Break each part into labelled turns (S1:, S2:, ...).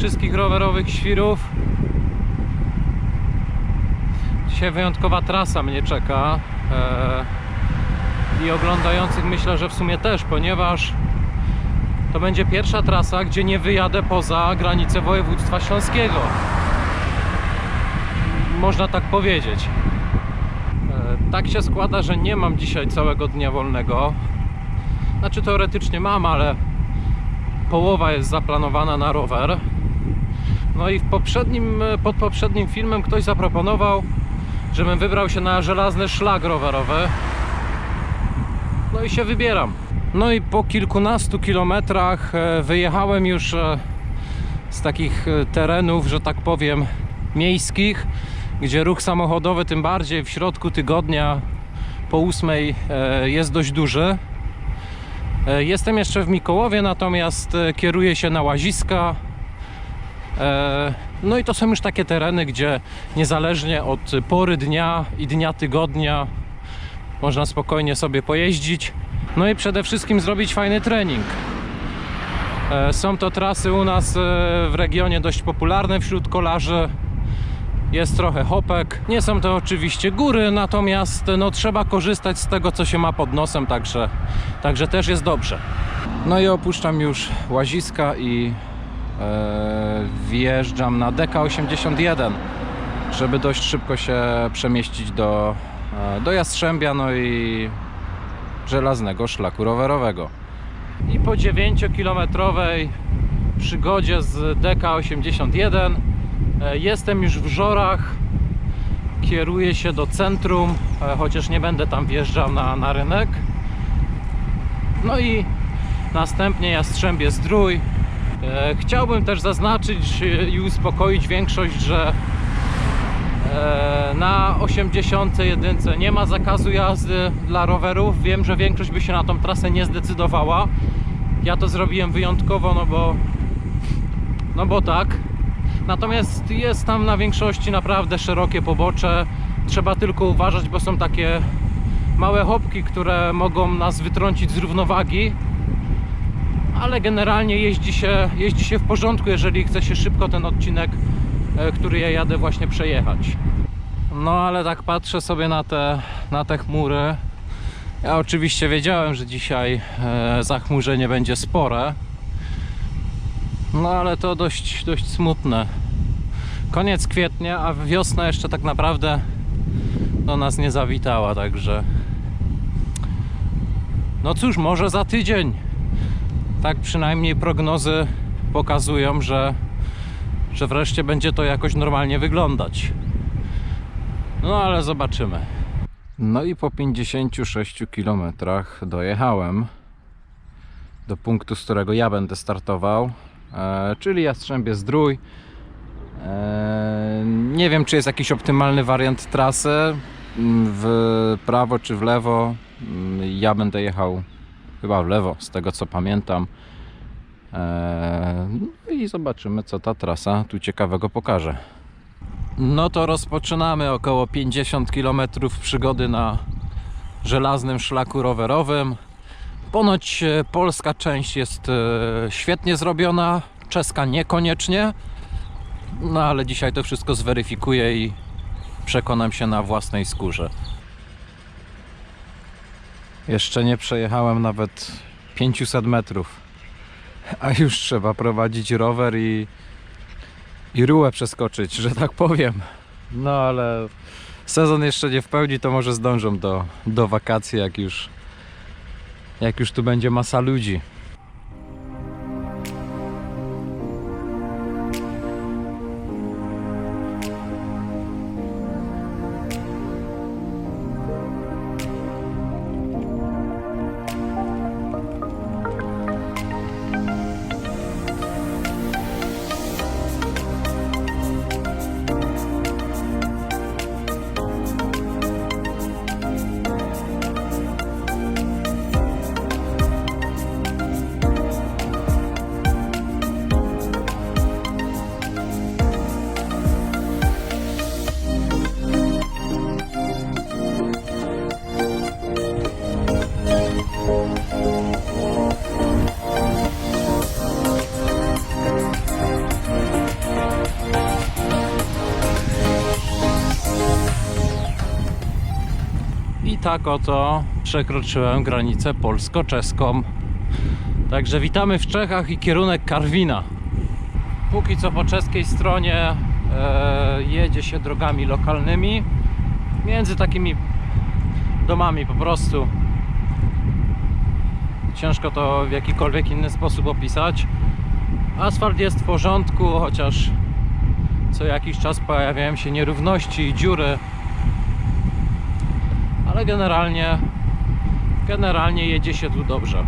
S1: wszystkich rowerowych świrów. Dzisiaj wyjątkowa trasa mnie czeka. E, I oglądających myślę, że w sumie też, ponieważ to będzie pierwsza trasa, gdzie nie wyjadę poza granicę województwa śląskiego. Można tak powiedzieć. E, Tak się składa, że nie mam dzisiaj całego dnia wolnego. Znaczy teoretycznie mam, ale połowa jest zaplanowana na rower. No i w poprzednim, pod poprzednim filmem ktoś zaproponował, żebym wybrał się na żelazny szlak rowerowy. No i się wybieram. No i po kilkunastu kilometrach e, wyjechałem już e, z takich e, terenów, że tak powiem, miejskich, gdzie ruch samochodowy, tym bardziej w środku tygodnia po ósmej e, jest dość duży. E, Jestem jeszcze w Mikołowie, natomiast e, kieruję się na Łaziska. E, No i to są już takie tereny, gdzie niezależnie od pory dnia i dnia tygodnia można spokojnie sobie pojeździć. No i przede wszystkim zrobić fajny trening. E, Są to trasy u nas e, w regionie dość popularne wśród kolarzy. Jest trochę hopek. Nie są to oczywiście góry, natomiast no, trzeba korzystać z tego, co się ma pod nosem, także, także też jest dobrze. No i opuszczam już łaziska i wjeżdżam na DK81, żeby dość szybko się przemieścić do, e, do Jastrzębia, no i żelaznego szlaku rowerowego. I po 9-kilometrowej przygodzie z DK81 e, jestem już w Żorach. Kieruję się do centrum, e, chociaż nie będę tam wjeżdżał na, na rynek. No i następnie Jastrzębie Zdrój. E, Chciałbym też zaznaczyć i uspokoić większość, że e, na 81 nie ma zakazu jazdy dla rowerów. Wiem, że większość by się na tą trasę nie zdecydowała. Ja to zrobiłem wyjątkowo, no bo no bo tak. Natomiast jest tam na większości naprawdę szerokie pobocze. Trzeba tylko uważać, bo są takie małe hopki, które mogą nas wytrącić z równowagi. Ale generalnie jeździ się, jeździ się w porządku, jeżeli chce się szybko ten odcinek, e, który ja jadę, właśnie przejechać. No ale tak patrzę sobie na te, na te chmury. Ja oczywiście wiedziałem, że dzisiaj e, zachmurzenie będzie spore. No ale to dość, dość smutne. Koniec kwietnia, a wiosna jeszcze tak naprawdę do nas nie zawitała, także. No cóż, może za tydzień. Tak przynajmniej prognozy pokazują, że, że wreszcie będzie to jakoś normalnie wyglądać. No ale zobaczymy. No i po 56 km dojechałem do punktu, z którego ja będę startował, e, czyli Jastrzębie Zdrój. E, nie wiem, czy jest jakiś optymalny wariant trasy w prawo czy w lewo. Ja będę jechał chyba w lewo, z tego co pamiętam. E, no I zobaczymy, co ta trasa tu ciekawego pokaże. No to rozpoczynamy około 50 km przygody na żelaznym szlaku rowerowym. Ponoć e, polska część jest e, świetnie zrobiona, czeska niekoniecznie. No ale dzisiaj to wszystko zweryfikuję i przekonam się na własnej skórze. Jeszcze nie przejechałem nawet 500 metrów, a już trzeba prowadzić rower i i rułę przeskoczyć, że tak powiem. No ale sezon jeszcze nie w pełni, to może zdążą do, do wakacji, jak już, jak już tu będzie masa ludzi. Tak oto przekroczyłem granicę polsko-czeską. Także witamy w Czechach i kierunek Karwina. Póki co po czeskiej stronie e, jedzie się drogami lokalnymi między takimi domami po prostu. Ciężko to w jakikolwiek inny sposób opisać. Asfalt jest w porządku, chociaż co jakiś czas pojawiają się nierówności i dziury. Ale generalnie generalnie jedzie się tu dobrze.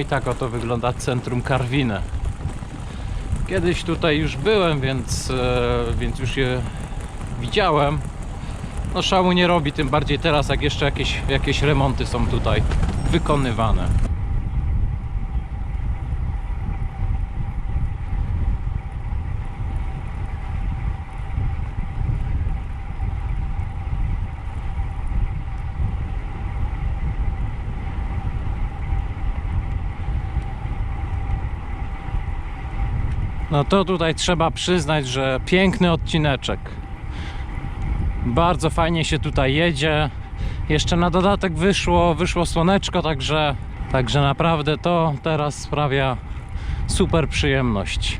S1: I tak oto wygląda centrum Karwiny. Kiedyś tutaj już byłem, więc, e, więc już je widziałem. No szału nie robi, tym bardziej teraz, jak jeszcze jakieś, jakieś remonty są tutaj wykonywane. No to tutaj trzeba przyznać, że piękny odcineczek. Bardzo fajnie się tutaj jedzie. Jeszcze na dodatek wyszło, wyszło słoneczko, także, także naprawdę to teraz sprawia super przyjemność.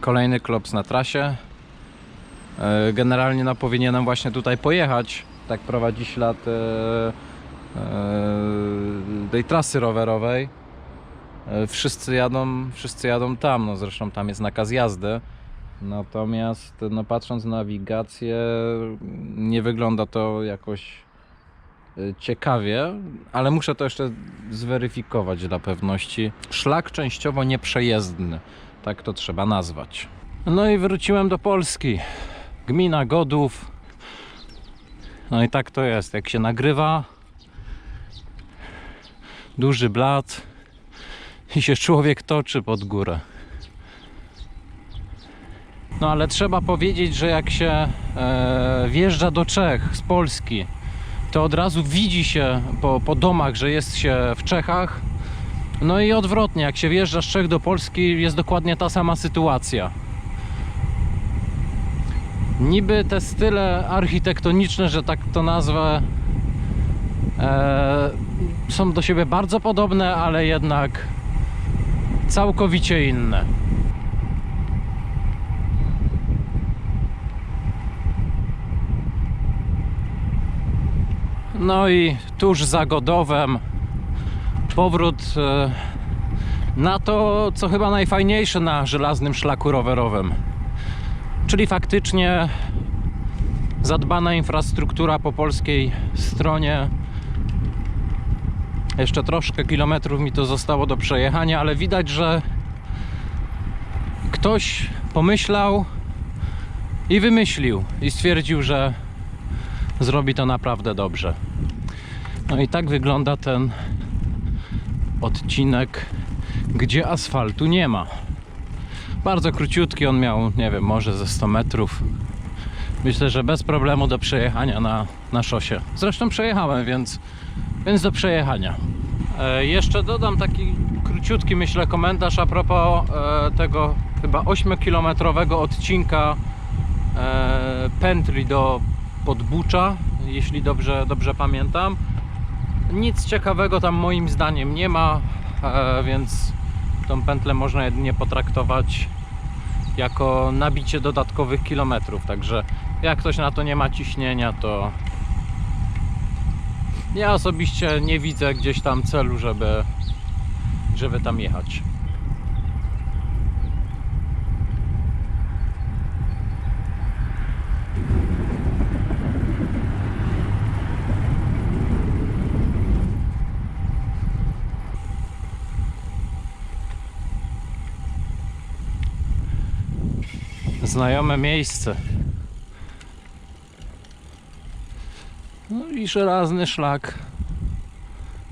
S1: Kolejny klops na trasie. E, Generalnie no, powinienem właśnie tutaj pojechać. Tak prowadzi ślad e, e, tej trasy rowerowej. E, Wszyscy jadą, wszyscy jadą tam, no zresztą tam jest nakaz jazdy. Natomiast no patrząc na nawigację nie wygląda to jakoś e, ciekawie, ale muszę to jeszcze zweryfikować dla pewności. Szlak częściowo nieprzejezdny, tak to trzeba nazwać. No i wróciłem do Polski. Gmina Godów. No i tak to jest, jak się nagrywa. Duży blat i się człowiek toczy pod górę. No ale trzeba powiedzieć, że jak się e, wjeżdża do Czech z Polski, to od razu widzi się po, po domach, że jest się w Czechach. No i odwrotnie, jak się wjeżdża z Czech do Polski, jest dokładnie ta sama sytuacja. Niby te style architektoniczne, że tak to nazwę, e, są do siebie bardzo podobne, ale jednak całkowicie inne. No i tuż za Godowem powrót e, na to, co chyba najfajniejsze na żelaznym szlaku rowerowym. Czyli faktycznie zadbana infrastruktura po polskiej stronie. Jeszcze troszkę kilometrów mi to zostało do przejechania, ale widać, że ktoś pomyślał i wymyślił i stwierdził, że zrobi to naprawdę dobrze. No i tak wygląda ten odcinek, gdzie asfaltu nie ma. Bardzo króciutki on miał, nie wiem, może ze 100 metrów. Myślę, że bez problemu do przejechania na, na szosie. Zresztą przejechałem, więc, więc do przejechania. E, jeszcze dodam taki króciutki, myślę, komentarz a propos e, tego chyba 8-kilometrowego odcinka e, pętli do Podbucza, jeśli dobrze, dobrze pamiętam. Nic ciekawego tam moim zdaniem nie ma, e, więc tą pętlę można jedynie potraktować jako nabicie dodatkowych kilometrów. Także jak ktoś na to nie ma ciśnienia, to ja osobiście nie widzę gdzieś tam celu, żeby, żeby tam jechać. Znajome miejsce. No i żelazny szlak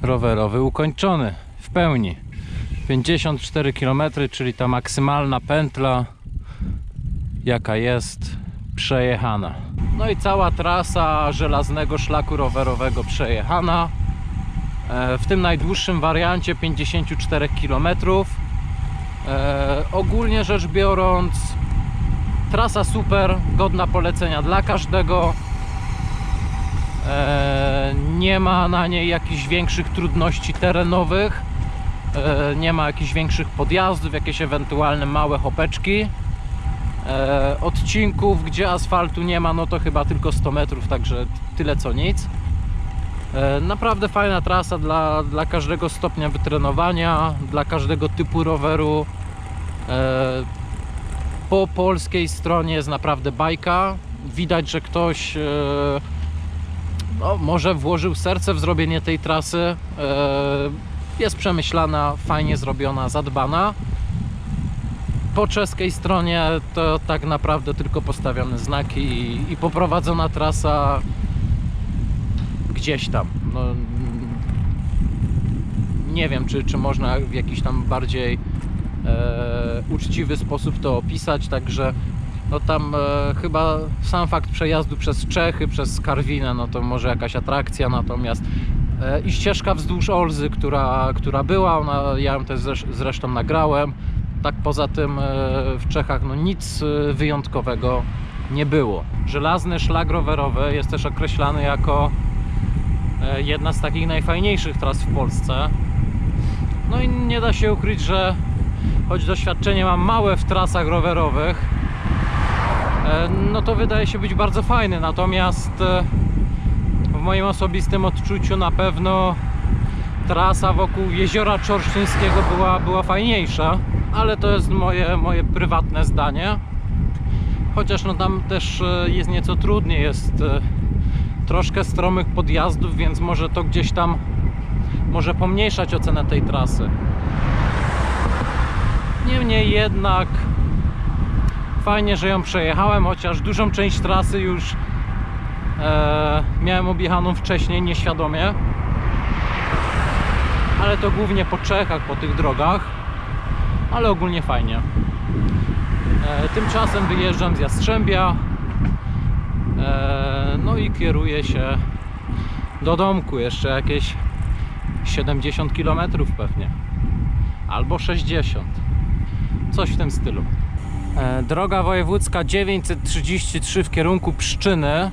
S1: rowerowy ukończony w pełni. 54 km, czyli ta maksymalna pętla, jaka jest przejechana. No i cała trasa żelaznego szlaku rowerowego przejechana. E, W tym najdłuższym wariancie 54 km. E, Ogólnie rzecz biorąc, trasa super, godna polecenia dla każdego. E, nie ma na niej jakichś większych trudności terenowych, e, nie ma jakichś większych podjazdów, jakieś ewentualne małe hopeczki. E, odcinków, gdzie asfaltu nie ma, no to chyba tylko 100 metrów, także tyle co nic. Naprawdę fajna trasa dla, dla każdego stopnia wytrenowania, dla każdego typu roweru. Po polskiej stronie jest naprawdę bajka. Widać, że ktoś no, może włożył serce w zrobienie tej trasy. E, Jest przemyślana, fajnie zrobiona, zadbana. Po czeskiej stronie to tak naprawdę tylko postawione znaki i, i poprowadzona trasa gdzieś tam. No, nie wiem, czy, czy można w jakiś tam bardziej e, uczciwy sposób to opisać, także no tam e, chyba sam fakt przejazdu przez Czechy, przez Karwinę, no to może jakaś atrakcja, natomiast e, i ścieżka wzdłuż Olzy, która, która była, ona, ja ją też zresz- zresztą nagrałem, tak poza tym e, w Czechach no nic e, wyjątkowego nie było. Żelazny szlak rowerowy jest też określany jako e, jedna z takich najfajniejszych tras w Polsce. No i nie da się ukryć, że choć doświadczenie mam małe w trasach rowerowych, no to wydaje się być bardzo fajny. Natomiast e, w moim osobistym odczuciu na pewno trasa wokół jeziora Czorsztyńskiego była, była fajniejsza, ale to jest moje, moje prywatne zdanie. Chociaż no tam też e, jest nieco trudniej, jest e, troszkę stromych podjazdów, więc może to gdzieś tam może pomniejszać ocenę tej trasy. Niemniej jednak fajnie, że ją przejechałem, chociaż dużą część trasy już e, miałem objechaną wcześniej, nieświadomie. Ale to głównie po Czechach, po tych drogach. Ale ogólnie fajnie. E, tymczasem wyjeżdżam z Jastrzębia. E, no i kieruję się do domku. Jeszcze jakieś 70 km pewnie. Albo 60. Coś w tym stylu. E, Droga wojewódzka 933 w kierunku Pszczyny.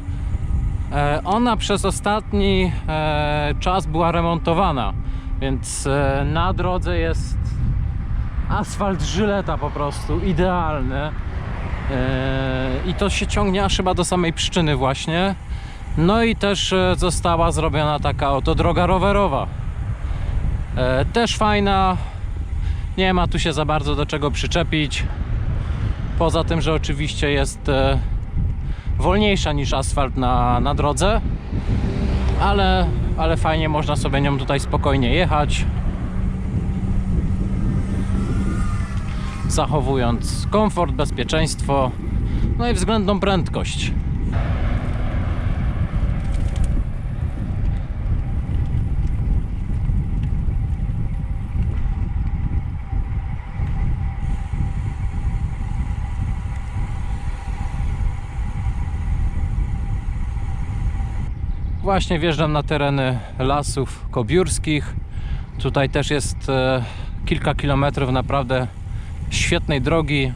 S1: E, Ona przez ostatni e, czas była remontowana, więc na drodze jest asfalt żyleta po prostu, idealny. I to się ciągnie aż chyba do samej Pszczyny właśnie. No i też została zrobiona taka oto droga rowerowa. Też fajna, nie ma tu się za bardzo do czego przyczepić. Poza tym, że oczywiście jest e, wolniejsza niż asfalt na, na drodze, ale, ale fajnie można sobie nią tutaj spokojnie jechać. Zachowując komfort, bezpieczeństwo, no i względną prędkość. Właśnie wjeżdżam na tereny lasów kobiórskich. Tutaj też jest e, kilka kilometrów naprawdę świetnej drogi.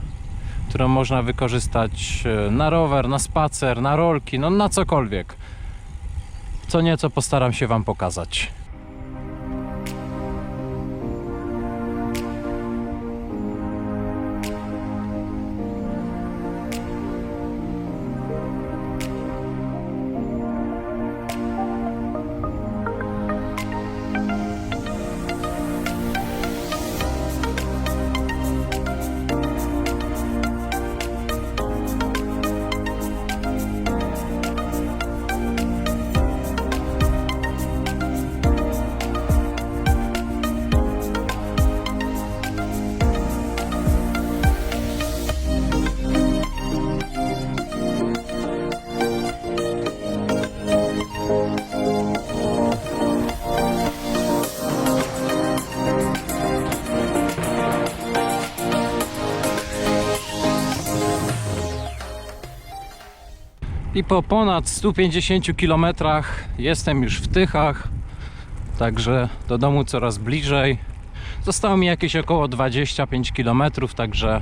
S1: którą można wykorzystać e, na rower, na spacer, na rolki, no na cokolwiek. Co nieco postaram się Wam pokazać. I po ponad 150 km jestem już w Tychach, także do domu coraz bliżej. Zostało mi jakieś około 25 km, także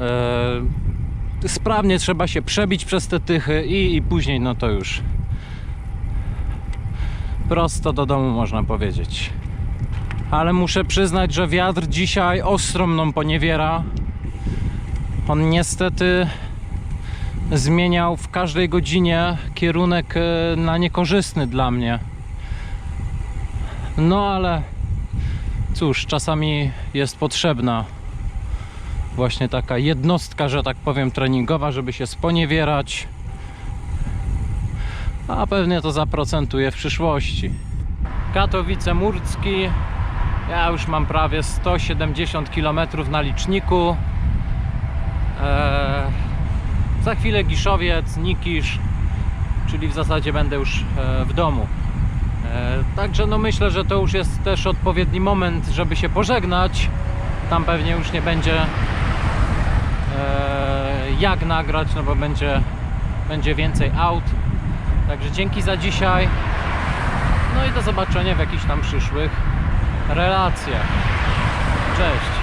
S1: e, sprawnie trzeba się przebić przez te Tychy i, i później no to już prosto do domu można powiedzieć. Ale muszę przyznać, że wiatr dzisiaj ostro mną poniewiera. On niestety zmieniał w każdej godzinie kierunek e, na niekorzystny dla mnie. No ale cóż, czasami jest potrzebna właśnie taka jednostka, że tak powiem, treningowa, żeby się sponiewierać. A pewnie to zaprocentuje w przyszłości. Katowice Murcki. Ja już mam prawie 170 km na liczniku. Eee, za chwilę Giszowiec, Nikisz, czyli w zasadzie będę już e, w domu. E, Także no myślę, że to już jest też odpowiedni moment, żeby się pożegnać. Tam pewnie już nie będzie e, jak nagrać, no bo będzie, będzie więcej aut. Także dzięki za dzisiaj. No i do zobaczenia w jakichś tam przyszłych relacjach. Cześć.